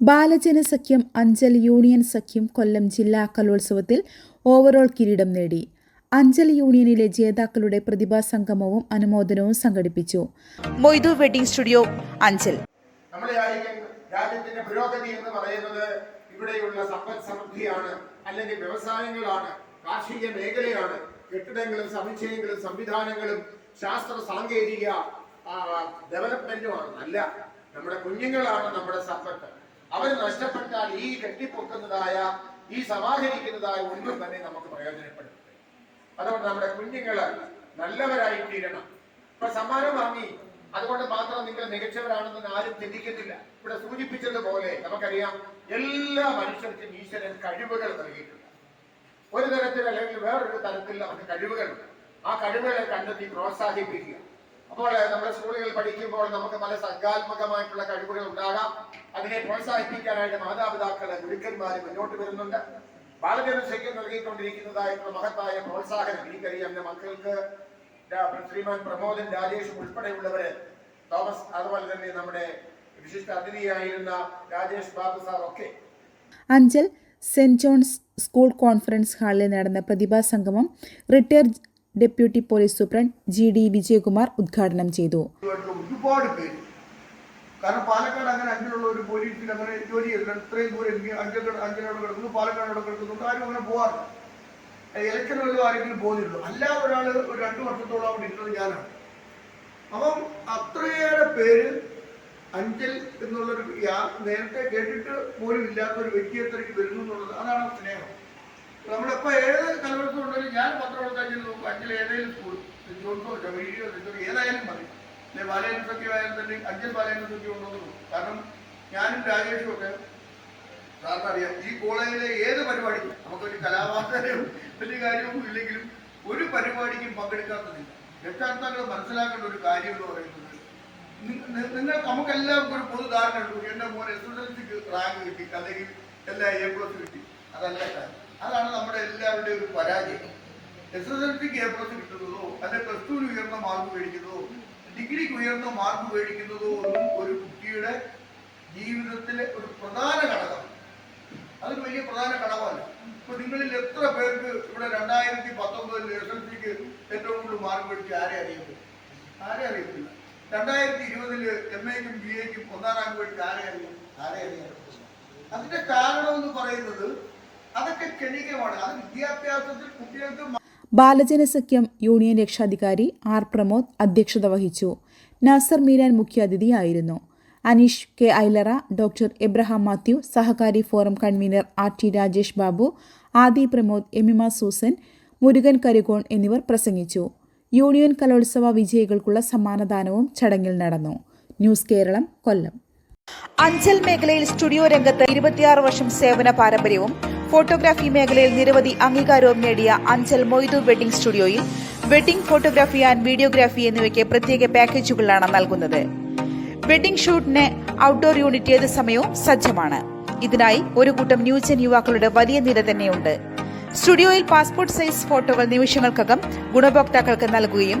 ബാലജന സഖ്യം അഞ്ചൽ യൂണിയൻ സഖ്യം കൊല്ലം ജില്ലാ കലോത്സവത്തിൽ ഓവറോൾ കിരീടം നേടി. അഞ്ചൽ യൂണിയനിലെ ജേതാക്കളുടെ പ്രതിഭാ സംഗമവും അനുമോദനവും സംഘടിപ്പിച്ചു. Moidu wedding studio Anchal. രാജ്യത്തിന്റെ പുരോഗതി എന്ന് പറയുന്നത് ഇവിടെയുള്ള സമ്പദ് സമൃദ്ധിയാണ് അല്ലെങ്കിൽ വ്യവസായങ്ങളാണ് കാർഷിക മേഖലയാണ്. കെട്ടിടങ്ങളും സമുച്ചയങ്ങളും സംവിധാനങ്ങളും ശാസ്ത്ര സാങ്കേതിക ഡെവലപ്മെന്റുമാണ് അല്ല നമ്മുടെ കുഞ്ഞുങ്ങളാണ് നമ്മുടെ സമ്പത്ത്. അവർ നഷ്ടപ്പെട്ടാൽ ഈ കെട്ടിപ്പൊക്കുന്നതായ ഈ സമാഹരിക്കുന്നതായ ഒന്നും തന്നെ നമുക്ക് പ്രയോജനപ്പെടും. അതുകൊണ്ട് നമ്മുടെ കുഞ്ഞുങ്ങൾ നല്ലവരായി തീരണം. ഇപ്പൊ സമ്മാനം വാങ്ങി. അതുകൊണ്ട് മാത്രം നിങ്ങൾ മികച്ചവരാണെന്ന് ആരും ചിന്തിക്കുന്നില്ല. ഇവിടെ സൂചിപ്പിച്ചതുപോലെ നമുക്കറിയാം എല്ലാ മനുഷ്യർക്കും ഈശ്വരൻ കഴിവുകൾ നൽകിയിട്ടുണ്ട്. ഒരു തരത്തിൽ അല്ലെങ്കിൽ വേറൊരു തരത്തിൽ നമുക്ക് കഴിവുകളുണ്ട്. ആ കഴിവുകളെ കണ്ടെത്തി പ്രോത്സാഹിപ്പിക്കുക. അപ്പോൾ നമ്മുടെ സ്കൂളുകളിൽ പഠിക്കുമ്പോൾ നമുക്ക് പല സർഗാത്മകമായിട്ടുള്ള കഴിവുകൾ ഉണ്ടാകാം. അതിനെ പ്രോത്സാഹിപ്പിക്കാനായിട്ട് മാതാപിതാക്കൾ ഗുരുക്കന്മാര് മുന്നോട്ട് വരുന്നുണ്ട്. ബാലജനശയ്ക്ക് നൽകിക്കൊണ്ടിരിക്കുന്നതായിട്ടുള്ള മഹത്തായ പ്രോത്സാഹനം എനിക്കറിയാം. എന്റെ മക്കൾക്ക് ശ്രീമാൻ പ്രമോദൻ രാജേഷും ഉൾപ്പെടെയുള്ളവര് തോമസ് അതുപോലെ തന്നെ നമ്മുടെ വിശിഷ്ട അതിഥിയായിരുന്ന രാജേഷ് ബാബു സാർ ഒക്കെ. Anchal Saint John's school conference ഹാളിൽ നടന്ന പ്രതിഭാ സംഗമം retired deputy police superintendent G D Vijayakumar ഉദ്ഘാടനം ചെയ്തു. ഒരുപാട് പേര് കാരണം പാലക്കാട് അങ്ങനെ അഞ്ചലുള്ള ഒരു പോലീസിൽ അങ്ങനെ ജോലി ചെയ്തില്ല ഇത്രയും ദൂരം എനിക്ക് അഞ്ചൽ അഞ്ചലോട് കിടക്കുന്നു പാലക്കാട് അവിടെ കിടക്കുന്നുണ്ട്. ആരും അങ്ങനെ പോകാറില്ല ഇലക്ഷനുകളിലും ആരെങ്കിലും പോകുന്നില്ലല്ലോ. അല്ലാതെ ഒരാൾ ഒരു രണ്ട് വർഷത്തോളം അവിടെ ഇരുന്നത് ഞാനാണ്. അപ്പം അത്രയേറെ പേര് അഞ്ചൽ എന്നുള്ളൊരു നേരത്തെ കേട്ടിട്ട് പോലും ഇല്ലാത്ത ഒരു വ്യക്തി എത്രയ്ക്ക് വരുന്നു എന്നുള്ളത് അതാണ് സ്നേഹം. നമ്മളിപ്പോ ഏത് കലോത്സവം ഉണ്ടെങ്കിലും ഞാൻ പത്രം അഞ്ചൽ നോക്കും. അഞ്ചൽ ഏതെങ്കിലും സ്കൂൾ ഏതായാലും മതി അല്ലെ ബാലയന സഖ്യം ആയാലും തന്നെ അഞ്ചൽ ബാലയന സഖ്യം ഉണ്ടെന്ന് കാരണം ഞാനും രാജേഷും ഒക്കെ സാറിന് അറിയാം ഈ കോളേജിലെ ഏത് പരിപാടിക്കും നമുക്കൊരു കലാവാസനയും വലിയ കാര്യമൊന്നും ഇല്ലെങ്കിലും ഒരു പരിപാടിക്കും പങ്കെടുക്കാത്തതില്ല. രക്ഷാർത്ഥങ്ങൾ മനസ്സിലാക്കേണ്ട ഒരു കാര്യം എന്ന് പറയുന്നത് നിങ്ങൾ നമുക്കെല്ലാവർക്കും ഒരു പൊതുധാരണ ഉണ്ട്. എന്റെ മോൻ എസ് എസ് എൽ സിക്ക് റാങ്ക് കിട്ടി അല്ലെങ്കിൽ എല്ലാ എ പ്ലസ് കിട്ടി. അതല്ല കാര്യം. അതാണ് നമ്മുടെ എല്ലാവരുടെയും ഒരു പരാജയം. എസ് എസ് എൽ സിക്ക് എ പ്ലസ് കിട്ടുന്നതോ അല്ലെ പ്ലസ് ടുവിന് ഉയർന്ന മാർക്ക് മേടിക്കുന്നതോ ഡിഗ്രിക്ക് ഉയർന്ന മാർക്ക് മേടിക്കുന്നതോടും ഒരു കുട്ടിയുടെ ജീവിതത്തിലെ ഒരു പ്രധാന ഘടകം. അതൊരു വലിയ പ്രധാന ഘടകമല്ല. ഇപ്പൊ നിങ്ങളിൽ എത്ര പേർക്ക് ഇവിടെ രണ്ടായിരത്തി പത്തൊമ്പതിൽ എസ് എൽ സിക്ക് ഏറ്റവും കൂടുതൽ മാർക്ക് മേടിച്ച് ആരെ അറിയുന്നു ആരെ അറിയത്തില്ല? രണ്ടായിരത്തി ഇരുപതിൽ എം എക്കും ബി എക്കും ഒന്നാം റാങ്ക് മേടിച്ച് ആരെ അറിയാം ആരെ അറിയാറില്ല അതിന്റെ കാരണം എന്ന് പറയുന്നത് അതൊക്കെ ക്ഷണികമാണ്. അത് വിദ്യാഭ്യാസത്തിൽ കുട്ടികൾക്ക് ബാലജന സഖ്യം യൂണിയൻ രക്ഷാധികാരി ആർ പ്രമോദ് അധ്യക്ഷത വഹിച്ചു. നാസർ മീരാൻ മുഖ്യാതിഥിയായിരുന്നു. Aneesh K Ailara doctor Abraham Mathew സഹകാരി forum convener R T Rajesh Babu Aadi Pramod Emima Susan Murugan Karukon എന്നിവർ പ്രസംഗിച്ചു. യൂണിയൻ കലോത്സവ വിജയികൾക്കുള്ള സമ്മാനദാനവും ചടങ്ങിൽ നടന്നു. ന്യൂസ് കേരളം കൊല്ലം. അഞ്ചൽ മേഖലയിൽ സ്റ്റുഡിയോ രംഗത്ത് ഇരുപത്തിയാറ് വർഷം സേവന പാരമ്പര്യവും ഫോട്ടോഗ്രാഫി മേഖലയിൽ നിരവധി അംഗീകാരവും നേടിയ അഞ്ചൽ മൊയ്തു വെഡിംഗ് സ്റ്റുഡിയോയിൽ വെഡിംഗ് ഫോട്ടോഗ്രാഫി ആൻഡ് വീഡിയോഗ്രാഫി എന്നിവയ്ക്ക് പ്രത്യേക പാക്കേജുകളാണ് നൽകുന്നത്. വെഡിംഗ് ഷൂട്ടിന് ഔട്ട്ഡോർ യൂണിറ്റ് ഏത് സമയവും സജ്ജമാണ്. ഇതിനായി ഒരു കൂട്ടം ന്യൂജൻ യുവാക്കളുടെ വലിയ നിര തന്നെയുണ്ട്. സ്റ്റുഡിയോയിൽ പാസ്പോർട്ട് സൈസ് ഫോട്ടോകൾ നിമിഷങ്ങൾക്കകം ഗുണഭോക്താക്കൾക്ക് നൽകുകയും